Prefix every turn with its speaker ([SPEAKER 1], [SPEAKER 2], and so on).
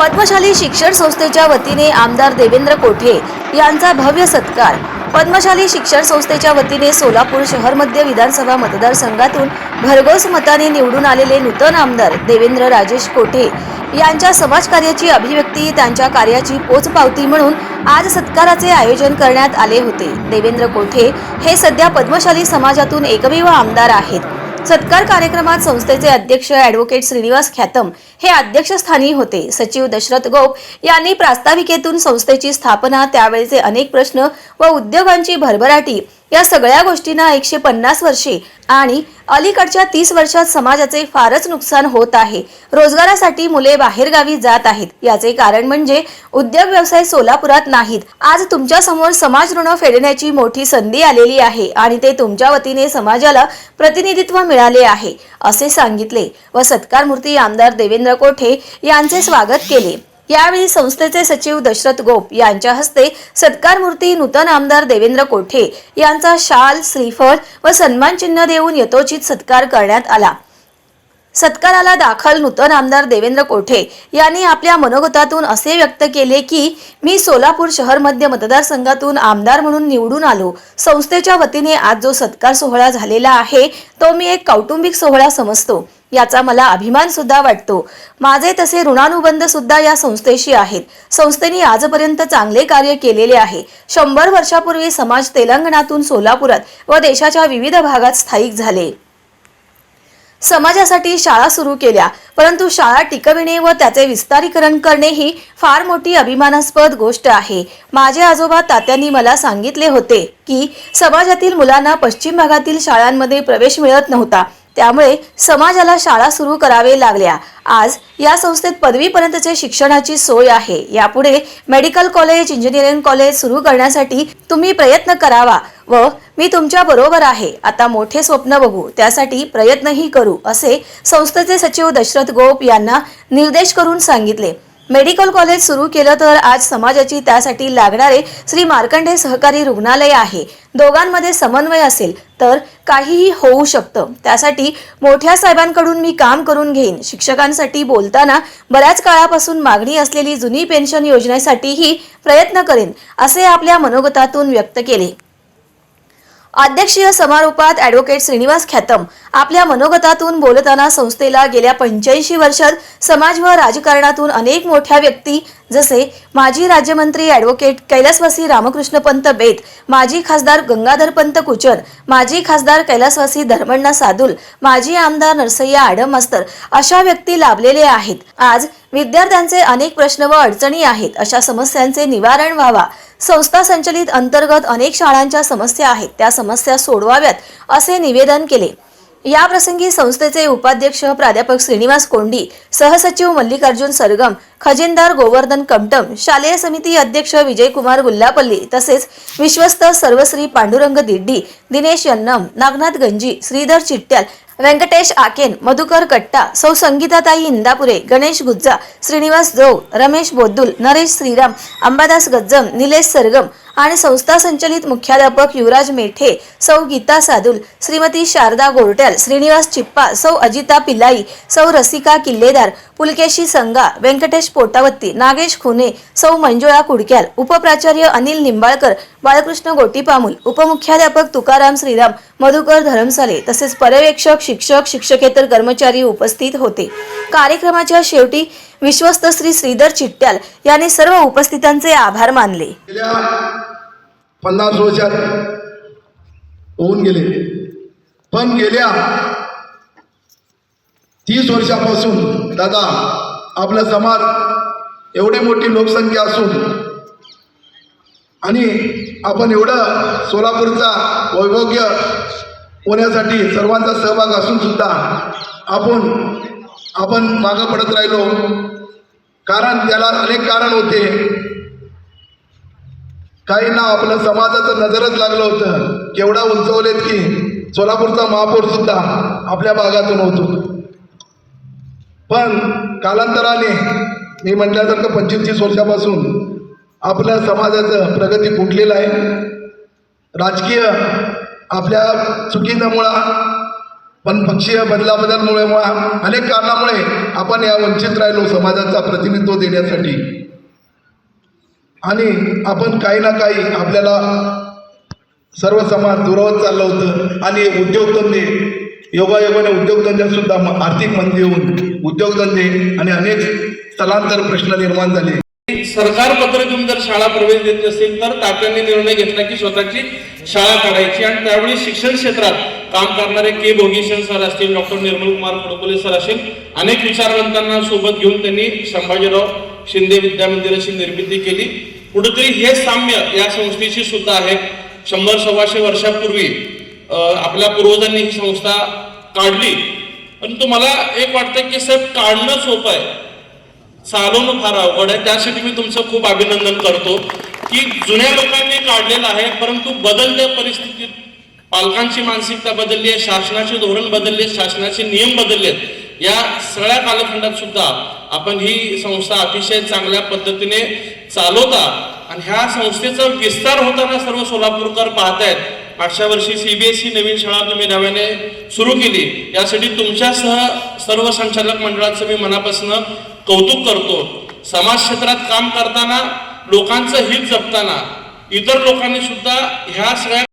[SPEAKER 1] पद्मशाली शिक्षण संस्थेच्या वतीने आमदार देवेंद्र कोठे यांचा भव्य सत्कार. पद्मशाली शिक्षण संस्थेच्या वतीने सोलापूर शहर मध्य विधानसभा मतदारसंघातून भरघोस मताने निवडून आलेले नूतन आमदार देवेंद्र राजेश कोठे यांच्या समाजकार्याची अभिव्यक्ती त्यांच्या कार्याची पोचपावती म्हणून आज सत्काराचे आयोजन करण्यात आले होते. देवेंद्र कोठे हे सध्या पद्मशाली समाजातून एकमेव आमदार आहेत. सत्कार कार्यक्रमात संस्थेचे अध्यक्ष ॲडव्होकेट श्रीनिवास ख्यातम हे अध्यक्षस्थानी होते. सचिव दशरथ गोप यांनी प्रास्ताविकेतून संस्थेची स्थापना त्यावेळचे अनेक प्रश्न व उद्योगांची भरभराटी या सगळ्या गोष्टींना एकशे पन्नास वर्षे आणि अलीकडच्या तीस वर्षात समाजाचे फारच नुकसान होत आहे. रोजगारासाठी मुले बाहेरगावी जात आहेत. याचे कारण म्हणजे उद्योग व्यवसाय सोलापुरात नाहीत. आज तुमच्यासमोर समाज ऋण फेडण्याची मोठी संधी आलेली आहे आणि ते तुमच्या वतीने समाजाला प्रतिनिधित्व मिळाले आहे असे सांगितले व सत्कार मूर्ती आमदार देवेंद्र कोठे यांचे स्वागत केले. यावेळी संस्थेचे सचिव दशरथ गोप यांच्या हस्ते सत्कार मूर्ती नूतन आमदार देवेंद्र कोठे यांचा शाल श्रीफळ व सन्मान चिन्ह देऊन यथोचित सत्कार करण्यात आला. सत्काराला दाखल नूतन आमदार देवेंद्र कोठे यांनी आपल्या मनोगतातून असे व्यक्त केले की मी सोलापूर शहर मध्य मतदारसंघातून आमदार म्हणून निवडून आलो. संस्थेच्या वतीने आज जो सत्कार सोहळा झालेला आहे तो मी एक कौटुंबिक सोहळा समजतो. याचा मला अभिमान सुद्धा वाटतो. माझे तसे ऋणानुबंध सुद्धा या संस्थेशी आहेत. संस्थेने आजपर्यंत चांगले कार्य केलेले आहे. शंभर वर्षापूर्वी समाज तेलंगणातून सोलापुरात व देशाच्या विविध भागात स्थायिक झाले. समाजासाठी शाळा सुरू केल्या. परंतु शाळा टिकविणे व त्याचे विस्तारीकरण करणे ही फार मोठी अभिमानास्पद गोष्ट आहे. माझे आजोबा तात्यांनी मला सांगितले होते की समाजातील मुलांना पश्चिम भागातील शाळांमध्ये प्रवेश मिळत नव्हता. त्यामुळे समाजाला शाळा सुरू करावे लागल्या. आज या संस्थेत पदवीपर्यंतचे शिक्षणाची सोय आहे. यापुढे मेडिकल कॉलेज इंजिनिअरिंग कॉलेज सुरू करण्यासाठी तुम्ही प्रयत्न करावा व मी तुमच्या बरोबर आहे. आता मोठे स्वप्न बघू. त्यासाठी प्रयत्नही करू असे संस्थेचे सचिव दशरथ गोप यांना निर्देश करून सांगितले. मेडिकल कॉलेज सुरू केलं तर आज समाजाची त्यासाठी लागणारे श्री मार्कंडे सहकारी रुग्णालय आहे. दोघांमध्ये समन्वय असेल तर काहीही होऊ शकतं. त्यासाठी मोठ्या साहेबांकडून मी काम करून घेईन. शिक्षकांसाठी बोलताना बऱ्याच काळापासून मागणी असलेली जुनी पेन्शन योजनेसाठीही प्रयत्न करेन असे आपल्या मनोगतातून व्यक्त केले. अध्यक्षीय समारोपात ॲडव्होकेट श्रीनिवास ख्यातम आपल्या मनोगतातून बोलताना संस्थेला गेल्या पंच्याऐंशी वर्षात समाज व राजकारणातून अनेक मोठ्या व्यक्ती जसे माजी राज्यमंत्री ॲडव्होकेट कैलासवासी रामकृष्णपंत बेत माजी खासदार गंगाधरपंत कुचन कुचर माजी खासदार कैलासवासी धर्मण्णा सादुल माजी आमदार नरसय्या आडम मास्तर अशा व्यक्ती लाभलेले आहेत. आज विद्यार्थ्यांचे अनेक प्रश्न व अडचणी आहेत. अशा समस्यांचे निवारण व्हावा. संस्था संचलित अंतर्गत अनेक शाळांच्या समस्या आहेत. त्या समस्या सोडवाव्यात असे निवेदन केले. या प्रसंगी संस्थेचे उपाध्यक्ष प्राध्यापक श्रीनिवास कोंडी सहसचिव मल्लिकार्जुन सरगम खजिनदार गोवर्धन कमटम शालेय समिती अध्यक्ष विजयकुमार गुल्लापल्ली तसेच विश्वस्त सर्वश्री पांडुरंग दिड्डी दिनेश यन्नम नागनाथ गंजी श्रीधर चिट्ट्याल व्यंकटेश आकेन मधुकर कट्टा सौ संगीताताई इंदापुरे गणेश गुज्जा श्रीनिवास जोग रमेश बोद्दुल नरेश श्रीराम अंबादास गज्जम निलेश सरगम आणि संस्था संचलित मुख्याध्यापक युवराज मेठे सौ गीता सादुल श्रीमती शारदा गोरट्याल श्रीनिवास चिप्पा सौ अजिता पिल्लाई सौ रसिका किल्लेदार पुलकेशी संगा व्यंकटेश पोटावत्ती नागेश खुने सौ मंजुळा कुडक्याल उपप्राचार्य अनिल निंबाळकर बाळकृष्ण गोटीपामुल उपमुख्याध्यापक तुकाराम श्रीराम मधुकर धरमसाले तसेच पर्यवेक्षक शिक्षक शिक्षकेतर कर्मचारी उपस्थित होते. कार्यक्रमाच्या शेवटी विश्वस्त श्री श्रीधर चिट्ट्याल यांनी सर्व उपस्थितांचे आभार मानले.
[SPEAKER 2] पन्नास वर्षात होऊन गेले. पण गेल्या तीस वर्षापासून दादा आपला समाज एवढी मोठी लोकसंख्या असून आणि आपण एवढं सोलापूरचा वैभोग्य होण्यासाठी सर्वांचा सहभाग असून सुद्धा आपण आपण मागं पडत राहिलो. कारण त्याला अनेक कारण होते. काहींना आपलं समाजाचं नजरच लागलं होतं. केवढा उंचवलेत की सोलापूरचा महापौर सुद्धा आपल्या भागातून होतो. पण कालांतराने मी म्हटल्यासारखं पंचवीस तीस वर्षापासून आपल्या समाजाचं प्रगती फुटलेलं आहे. राजकीय आपल्या चुकीमुळं पण पक्षीय बदलाबदलमुळे मुळा- अनेक कारणामुळे आपण या वंचित राहिलो समाजाचा प्रतिनिधित्व देण्यासाठी. आणि आपण काही ना काही आपल्याला सर्व समाज दुरावत चाललं होतं आणि उद्योगधंदे योगायोगाने उद्योगधंद्यात सुद्धा आर्थिक मंदी होऊन उद्योगधंदे आणि अनेक स्थलांतर प्रश्न निर्माण झाले.
[SPEAKER 3] सरकार पत्र देऊन जर शाळा प्रवेश देत नसेल तर तात्यांनी निर्णय घेतला की स्वतःची शाळा काढायची आणि त्यावेळी शिक्षण क्षेत्रात काम करणारे के भोगेशन सर असतील डॉक्टर निर्मल कुमार फडकुले सर असतील अनेक विचारवंतांना सोबत घेऊन त्यांनी संभाजीराव शिंदे विद्या मंदिराची निर्मिती केली. कुठेतरी हे साम्य या संस्थेशी सुद्धा आहे. शंभर सव्वाशे वर्षापूर्वी आपल्या पूर्वजांनी ही संस्था काढली. परंतु मला एक वाटतं की साहेब काढणं सोपं आहे. चालवणं फार अवघड आहे. त्यासाठी मी तुमचं खूप अभिनंदन करतो की जुन्या लोकांनी काढलेलं आहे परंतु बदलत्या परिस्थितीत पालकांची मानसिकता बदलली आहे शासनाचे धोरण बदलले शासनाचे नियम बदललेत या सगळ्या कालखंडात सुद्धा आपण ही संस्था अतिशय चांगल्या पद्धतीने चालवता आणि ह्या संस्थेचा विस्तार होताना सर्व सोलापूरकर पाहतायत. मागच्या वर्षी सीबीएसई नवीन शाळा तुम्ही नव्याने सुरू केली. यासाठी तुमच्यासह सर्व संचालक मंडळाचं मी मनापासून कौतुक करतो. समाज क्षेत्रात काम करताना लोकांचं हित जपताना इतर लोकांनी सुद्धा ह्या सगळ्या